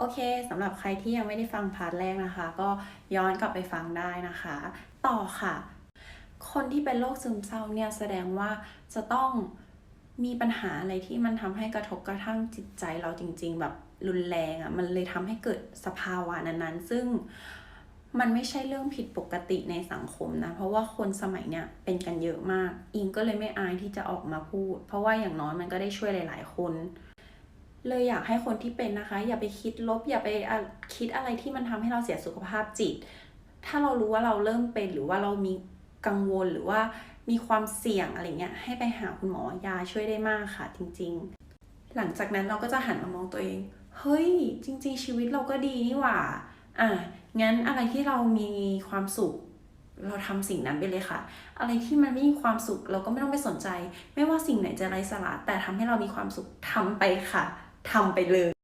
โอเคสำหรับใครที่ยังไม่ได้ฟังพาร์ทแรกนะคะ ก็ย้อนกลับไปฟังได้นะคะ ต่อค่ะ คนที่เป็นโรคซึมเศร้าเนี่ยแสดงว่าจะต้องมีปัญหาอะไรที่มันทำให้กระทบกระทั่งจิตใจเราจริง ๆ แบบรุนแรงอะ่ะมันเลยทำให้เกิดสภาวะนั้นๆ ซึ่งมันไม่ใช่เรื่องผิดปกติในสังคมนะ เพราะว่าคนสมัยเนี้ยเป็นกันเยอะมาก อิงก็เลยไม่อายที่จะออกมาพูด เพราะว่าอย่างน้อยมันก็ได้ช่วยหลาย ๆ คน เลยอยากให้คนที่เป็นนะคะ อย่าไปคิดลบ อย่าไปคิดอะไรที่มันทำให้เราเสียสุขภาพจิต ถ้าเรารู้ว่าเราเริ่มเป็นหรือว่าเรามีกังวลหรือว่ามีความเสี่ยงอะไรเงี้ยให้ไปหาคุณหมอยาช่วยได้มากค่ะจริง ๆ หลังจากนั้นเราก็จะหันมามองตัวเอง เฮ้ย จริง ๆ ชีวิตเราก็ดีนี่หว่า อะงั้นอะไรที่เรามีความสุขเราทำสิ่งนั้นไปเลยค่ะ อะไรที่มันไม่มีความสุขเราก็ไม่ต้องไปสนใจ ไม่ว่าสิ่งไหนจะไร้สาระแต่ทำให้เรามีความสุขทำไปค่ะ ทำไปเลย